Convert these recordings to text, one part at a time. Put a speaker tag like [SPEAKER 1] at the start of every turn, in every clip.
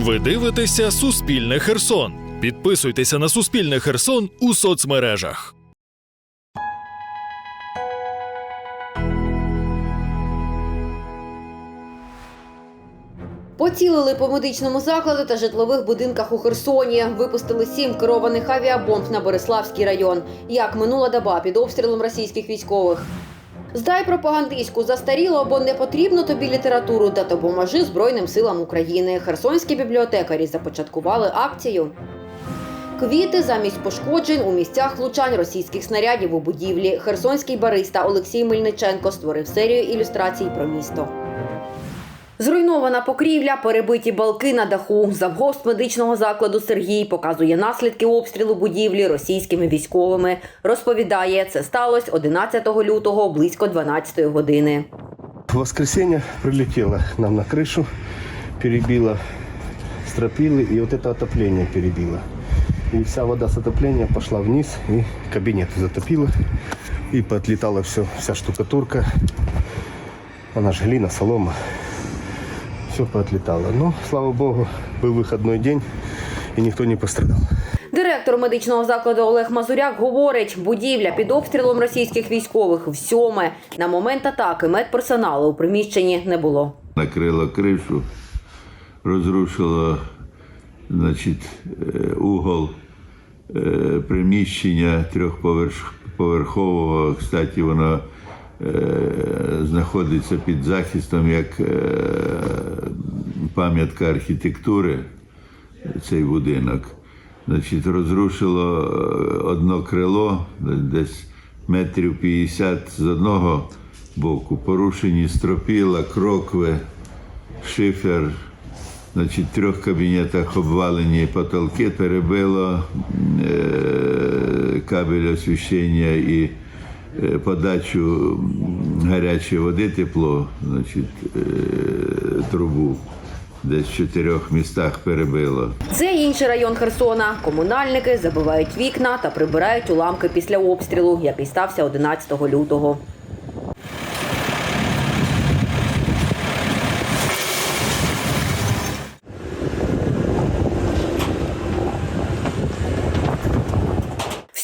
[SPEAKER 1] Ви дивитеся Суспільне Херсон. Підписуйтеся на Суспільне Херсон у соцмережах.
[SPEAKER 2] Поцілили по медичному закладу та житлових будинках у Херсоні. Випустили сім керованих авіабомб на Бориславський район. Як минула доба під обстрілом російських військових. Здай пропагандистську застаріло, бо не потрібно тобі літературу та допоможи Збройним силам України. Херсонські бібліотекарі започаткували акцію. Квіти замість пошкоджень у місцях влучань російських снарядів у будівлі. Херсонський бариста Олексій Мельниченко створив серію ілюстрацій про місто. Зруйнована покрівля, перебиті балки на даху. Завгост медичного закладу Сергій показує наслідки обстрілу будівлі російськими військовими. Розповідає, це сталося 11 лютого близько 12 години.
[SPEAKER 3] В воскресенье прилетело нам на крышу, перебило стропилы и вот это отопление перебило. И вся вода с отопления пошла вниз и кабинет затопило. И поотлетала все, вся штукатурка. Она же глина, солома. Все поотлетало. Но, слава богу, был выходной день и никто не пострадал.
[SPEAKER 2] Директор медичного закладу Олег Мазуряк говорить, будівля під обстрілом російських військових в сьоме. На момент атаки медперсоналу у приміщенні не було.
[SPEAKER 4] накрило кришу, розрушило значить, е, угол е, приміщення трьохповерхового. Кстати, воно знаходиться під захистом як е, пам'ятка архітектури, цей будинок. Значить, розрушило е, одно крило, десь метрів 50 з одного боку, порушені стропіла, крокви, шифер. Значить, в трьох кабінетах обвалені потолки, перебило е, кабель освіщення і е, подачу гарячої води, тепло, значить, е, трубу. Десь в чотирьох містах перебило.
[SPEAKER 2] Це інший район Херсона. Комунальники забивають вікна та прибирають уламки після обстрілу, який стався 11 лютого.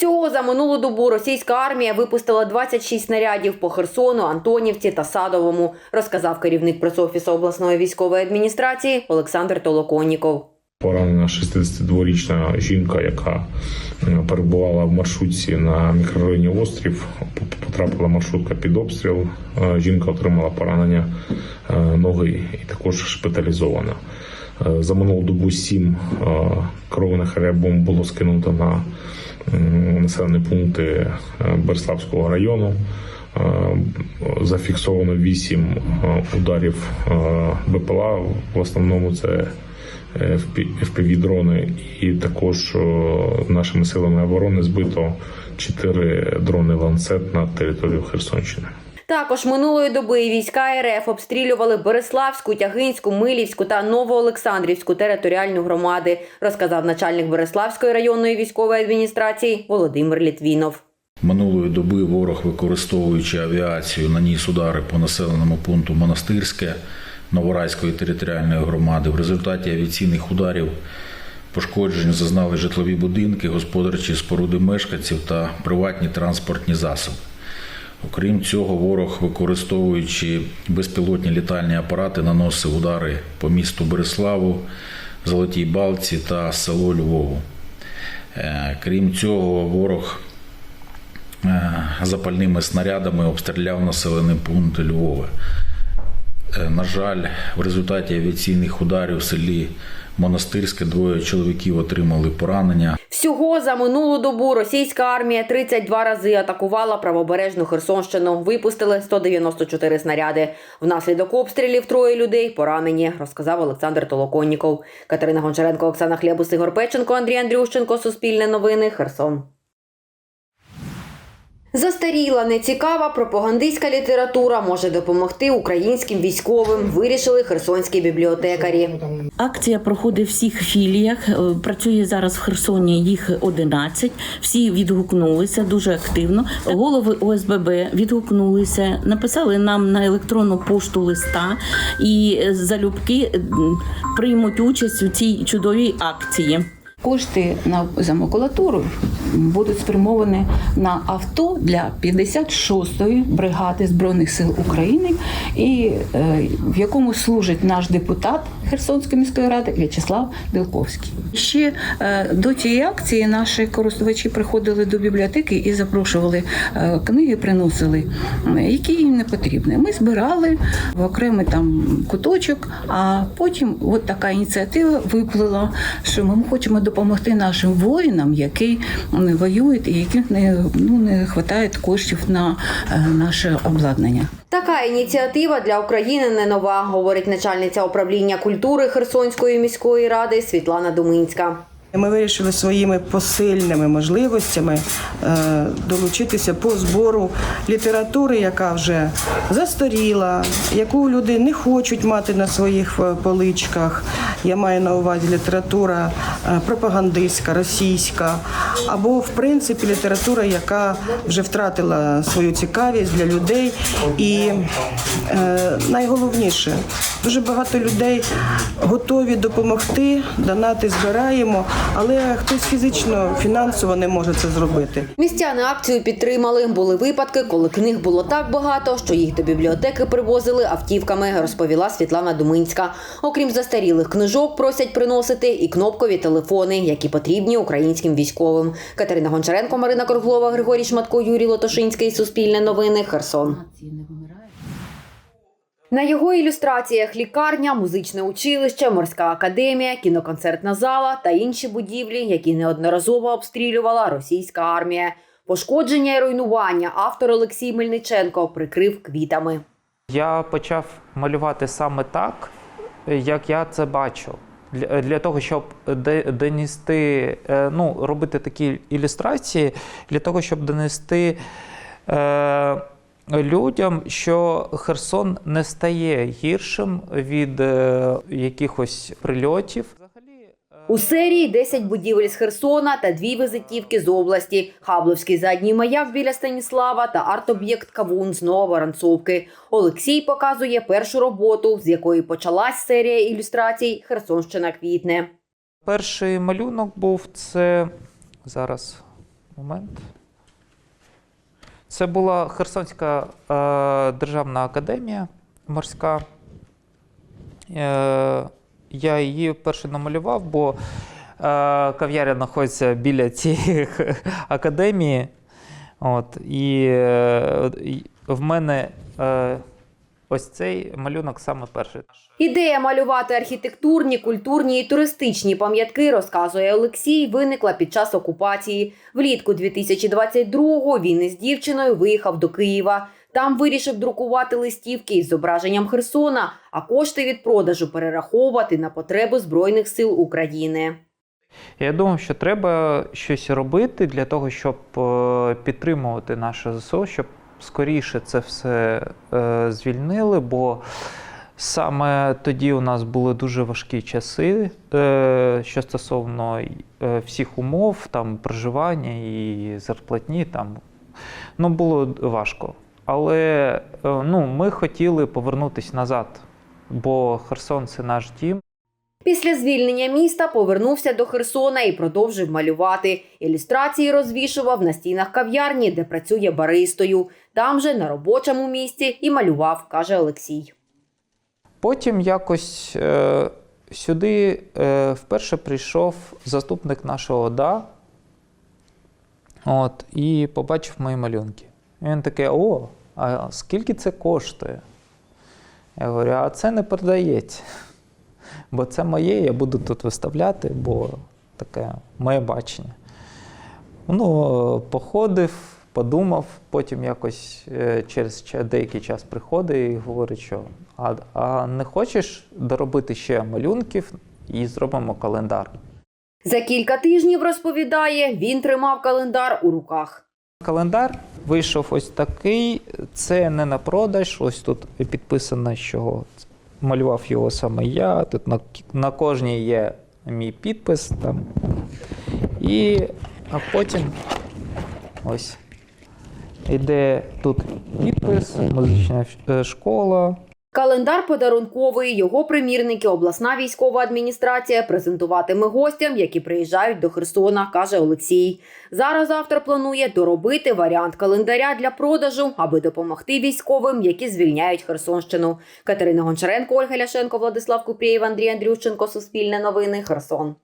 [SPEAKER 2] Всього за минулу добу російська армія випустила 26 снарядів по Херсону, Антонівці та Садовому, розказав керівник пресофісу обласної військової адміністрації Олександр Толоконніков.
[SPEAKER 5] Поранена 62-річна жінка, яка е, перебувала в маршрутці на мікрорайоні Острів, потрапила маршрутка під обстріл. Е, Жінка отримала поранення е, ноги і також шпиталізована. За минулу добу сім керованих авіабомб було скинуто на населені пункти е, Берславського району. Е, Зафіксовано вісім е, ударів БПЛА. В основному це FPV-дрони, і також нашими силами оборони збито чотири дрони ланцет на територію Херсонщини.
[SPEAKER 2] Також минулої доби війська РФ обстрілювали Береславську, Тягинську, Милівську та Новоолександрівську територіальну громади, розказав начальник Береславської районної військової адміністрації Володимир Літвінов.
[SPEAKER 6] Минулої доби ворог, використовуючи авіацію, наніс удари по населеному пункту Монастирське Новорайської територіальної громади. В результаті авіаційних ударів пошкоджень зазнали житлові будинки, господарчі споруди мешканців та приватні транспортні засоби. Окрім цього, ворог, використовуючи безпілотні літальні апарати, наносив удари по місту Береславу, Золотій Балці та село Львову. Е, Крім цього, ворог е, запальними снарядами обстріляв населений пункт Львова. Е, На жаль, в результаті авіаційних ударів в селі Монастирське двоє чоловіків отримали поранення.
[SPEAKER 2] Всього за минулу добу російська армія 32 рази атакувала правобережну Херсонщину. Випустили 194 снаряди. Внаслідок обстрілів троє людей поранені, розказав Олександр Толоконніков. Катерина Гончаренко, Оксана Хлєбус, Ігор Печенко, Андрій Андрющенко. Суспільне новини. Херсон. Застаріла, нецікава пропагандистська література може допомогти українським військовим, вирішили херсонські бібліотекарі.
[SPEAKER 7] Акція проходить в всіх філіях. е, Працює зараз в Херсоні їх 11. Всі відгукнулися дуже активно. Голови ОСББ відгукнулися, написали нам на електронну пошту листа і залюбки приймуть участь у цій чудовій акції.
[SPEAKER 8] Кошти на за макулатуру будуть спрямовані на авто для 56-ї бригади збройних сил України, і е, в якому служить наш депутат Херсонської міської ради В'ячеслав Білковський. Ще е, до цієї акції наші користувачі приходили до бібліотеки і запрошували е, книги, приносили, які їм не потрібні. Ми збирали в окремий там куточок, а потім от така ініціатива виплила, що ми хочемо допомогти нашим воїнам, які воюють і яких не ну не вистачає коштів на е, наше обладнання.
[SPEAKER 2] Така ініціатива для України не нова, говорить начальниця управління культури Херсонської міської ради Світлана Думинська.
[SPEAKER 9] Ми вирішили своїми посильними можливостями е, долучитися по збору літератури, яка вже застаріла, яку люди не хочуть мати на своїх е, поличках. Я маю на увазі література е, пропагандистська, російська, або в принципі література, яка вже втратила свою цікавість для людей. І е, найголовніше, дуже багато людей готові допомогти, донати збираємо, але хтось фізично, фінансово не може це зробити.
[SPEAKER 2] Містяни акцію підтримали. Були випадки, коли книг було так багато, що їх до бібліотеки привозили автівками, розповіла Світлана Думинська. Окрім застарілих книжок, просять приносити і кнопкові телефони, які потрібні українським військовим. Катерина Гончаренко, Марина Круглова, Григорій Шматко, Юрій Лотошинський. Суспільне новини. Херсон. На його ілюстраціях лікарня, музичне училище, морська академія, кіноконцертна зала та інші будівлі, які неодноразово обстрілювала російська армія. Пошкодження і руйнування автор Олексій Мельниченко прикрив квітами.
[SPEAKER 10] Я почав малювати саме так, як я це бачу. Для, того, щоб донести, е, ну, робити такі ілюстрації, для того, щоб донести е, людям, що Херсон не стає гіршим від е, якихось прильотів.
[SPEAKER 2] У серії 10 будівель з Херсона та дві візитівки з області: Хабловський задній маяк біля Станіслава та арт-об'єкт Кавун з Нововоронцовки. Олексій показує першу роботу, з якої почалась серія ілюстрацій Херсонщина квітне.
[SPEAKER 10] Перший малюнок був це зараз момент. Це була Херсонська е, державна академія морська. Е, я її перше намалював, бо е, кав'яря знаходиться біля цієї академії. От, і, е, в мене е, ось цей малюнок саме перший.
[SPEAKER 2] Ідея малювати архітектурні, культурні і туристичні пам'ятки, розказує Олексій, виникла під час окупації. Влітку 2022-го він із дівчиною виїхав до Києва. Там вирішив друкувати листівки із зображенням Херсона, а кошти від продажу перераховувати на потреби Збройних сил України.
[SPEAKER 10] Я думав, що треба щось робити для того, щоб е, підтримувати наше ЗСУ, щоб скоріше це все е, звільнили, бо саме тоді у нас були дуже важкі часи, е, що стосовно е, всіх умов, там проживання і зарплатні, там ну було важко. Але е, ну, ми хотіли повернутися назад, бо Херсон це наш дім.
[SPEAKER 2] Після звільнення міста повернувся до Херсона і продовжив малювати. Ілюстрації розвішував на стінах кав'ярні, де працює баристою. Там же на робочому місці і малював, каже Олексій.
[SPEAKER 10] Потім якось е, сюди е, вперше прийшов заступник нашого ОДА от, і побачив мої малюнки. Він такий: о, а скільки це коштує? Я говорю, а це не продається. Бо це моє, я буду тут виставляти, бо таке моє бачення. Ну, походив, подумав, потім якось е, через деякий час приходить і говорить, що а, а не хочеш доробити ще малюнків і зробимо календар.
[SPEAKER 2] За кілька тижнів розповідає, він тримав календар у руках.
[SPEAKER 10] Календар вийшов ось такий. Це не на продаж. Ось тут підписано, що малював його саме я. Тут на, на кожній є мій підпис там. І а потім ось йде тут підпис, музична е, школа,
[SPEAKER 2] Календар подарунковий, його примірники обласна військова адміністрація презентуватиме гостям, які приїжджають до Херсона, каже Олексій. Зараз автор планує доробити варіант календаря для продажу, аби допомогти військовим, які звільняють Херсонщину. Катерина Гончаренко, Ольга Ляшенко, Владислав Купєєв, Андрій Андрющенко. Суспільне новини. Херсон.